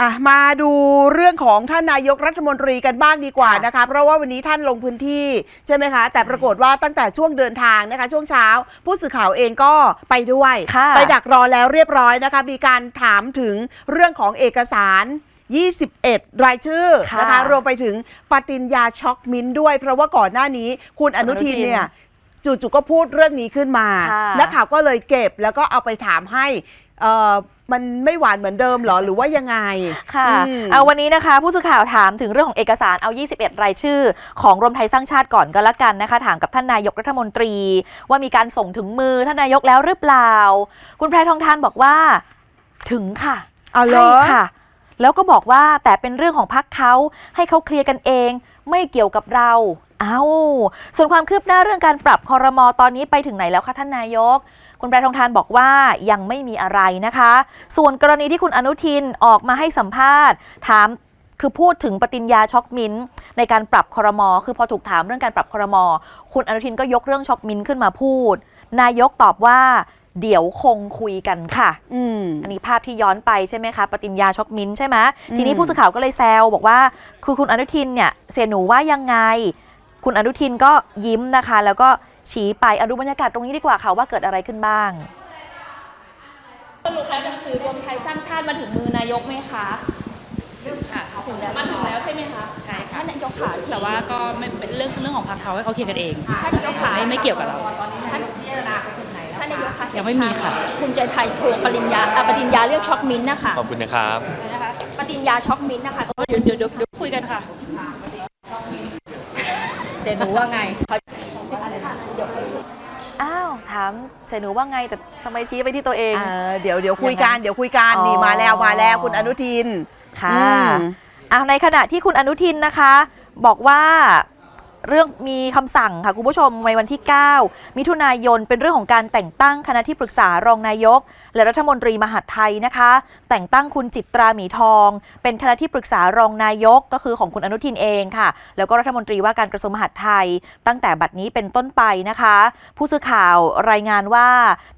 อะมาดูเรื่องของท่านนายกรัฐมนตรีกันบ้างดีกว่านะคะ เพราะว่าวันนี้ท่านลงพื้นที่ใช่ไหมคะ แต่ปรากฏว่าตั้งแต่ช่วงเดินทางนะคะ ช่วงเช้า ผู้สื่อข่าวเองก็ไปด้วยค่ะไปดักรอแล้วเรียบร้อยนะคะ มีการถามถึงเรื่องของเอกสาร 21 รายชื่อค่ะนะคะรวมไปถึงปฏิญญาช็อกมิ้นท์ด้วย เพราะว่าก่อนหน้านี้คุณอนุทินเนี่ยจู่ๆก็พูดเรื่องนี้ขึ้นมาค่ะนักข่าวก็เลยเก็บแล้วก็เอาไปถามให้ เอ่อมันไม่หวานเหมือนเดิมเหรอหรือว่ายังไง ค่ะอืมเอาวันนี้นะคะ ผู้สื่อข่าวถามถึงเรื่องของเอกสารเอา 21 รายชื่อ ของรวมไทยสร้างชาติก่อนก็แล้วกันนะคะ ถามกับท่านนายกรัฐมนตรี ว่ามีการส่งถึงมือท่านนายกแล้วหรือเปล่า คุณแพรทองทานบอกว่า ถึงค่ะเอาเหรใช่อ ค่ะ แล้วก็บอกว่าแต่เป็นเรื่องของพักเขาให้เขาเคลียร์กันเอง ไม่เกี่ยวกับเรา เอาส่วนความคืบหน้าเรื่องการปรับคอรมอตอนนี้ไปถึงไหนแล้วคะท่านนายก คุณแพรทองทานบอกว่ายังไม่มีอะไรนะคะ ส่วนกรณีที่คุณอนุทินออกมาให้สัมภาษณ์ ถามคือพูดถึงปฏิญญาช็อกมิ้นท์ในการปรับคอรมอคือพอถูกถามเรื่องการปรับคอรมอคุณอนุทินก็ยกเรื่องช็อกมิ้นท์ขึ้นมาพูด นายกตอบว่าเดี๋ยวคงคุยกันค่ะอืมอันนี้ภาพที่ย้อนไปใช่ไหมคะ ปฏิญญาช็อกมิ้นท์ใช่ไหมอืมทีนี้ผู้สื่อข่าวก็เลยแซวบอกว่า คือคุณอนุทินเนี่ยเสียหนูว่ายังไง คุณอนุทินก็ยิ้มนะคะ แล้วก็ชี้ไปเอาดูบรรยากาศตรงนี้ดีกว่าค่ะว่าเกิดอะไรขึ้นบ้างสรุปแล้วหนังสือรวมไทยสร้างชาติมาถึงมือนายกไหมคะถึงค่ะถึงแล้วมาถึงแล้วใช่ไหมคะใช่ค่ะท่านนายกขาแต่ว่าก็ไม่เป็นเรื่องเรื่องของพรรคเขาให้เขาเคลียร์กันเองท่านนายกขาไม่ไม่เกี่ยวกับเราท่านท่านนายกคะยังไม่มีค่ะภูมิใจไทยทวงปริญญาอะปฏิญญาเรื่องช็อกมิ้นท์นะคะขอบคุณนะครับนะคะปฏิญญาช็อกมิ้นท์นะคะเดี๋ยวเดี๋ยวเดี๋ยวเดี๋ยวคุยกันค่ะเจ หนูว่าไงอ้าว ถามเสียหนูว่าไงแต่ทำไมชี้ไปที่ตัวเอง เออเดี๋ยวเดี๋ยวคุยกันยังไงเดี๋ยวคุยกันอ๋อนี่มาแล้วมาแล้วคุณอนุทิน ค่ะอืม อะในขณะที่คุณอนุทินนะคะ บอกว่า เรื่องมีคำสั่งค่ะคุณผู้ชมในวันที่ 9 มิถุนายนเป็นเรื่องของการแต่งตั้งคณะที่ปรึกษารองนายก และรัฐมนตรีมหาดไทยนะคะ แต่งตั้งคุณจิตราหมีทอง เป็นคณะที่ปรึกษารองนายกก็คือของคุณอนุทินเองค่ะ แล้วก็รัฐมนตรีว่าการกระทรวงมหาดไทย ตั้งแต่บัดนี้เป็นต้นไปนะคะ ผู้สื่อข่าวรายงานว่า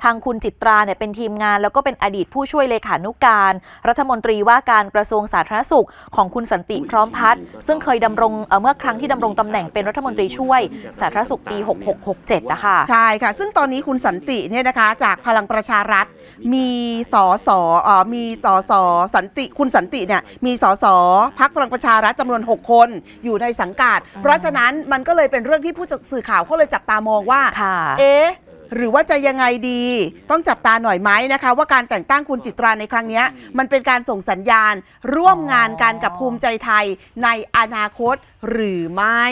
ทางคุณจิตราเนี่ยเป็นทีมงาน แล้วก็เป็นอดีตผู้ช่วยเลขานุการ รัฐมนตรีว่าการกระทรวงสาธารณสุข ของคุณสันติพร้อมพัฒน์ซึ่งเคยดำรงเเมื่อครั้งที่ดำรงตำแหน่งเป็นรัฐมนตรีช่วยสาธารณสุขปี 6667 นะคะ ใช่ค่ะ ซึ่งตอนนี้คุณสันติเนี่ยนะคะ จากพลังประชารัฐ มีสอสอเอ่อมีสอสอสันติคุณสันติเนี่ยมีสอสอพักพลังประชารัฐจำนวน 6 คนอยู่ในสังกัด เพราะฉะนั้นมันก็เลยเป็นเรื่องที่ผู้สื่อข่าวเขาเลยจับตามองว่าค่ะ เอ๊ะ หรือว่าจะยังไงดี ต้องจับตาหน่อยไหมนะคะ ว่าการแต่งตั้งคุณจิตราในครั้งเนี้ยมันเป็นการส่งสัญญาณ ร่วมงานกันกับภูมิใจไทยในอนาคตหรือไม่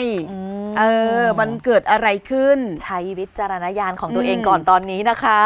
มเออมันเกิดอะไรขึ้น ใช้วิจารณญาณของตัวเองอืมก่อนตอนนี้นะคะ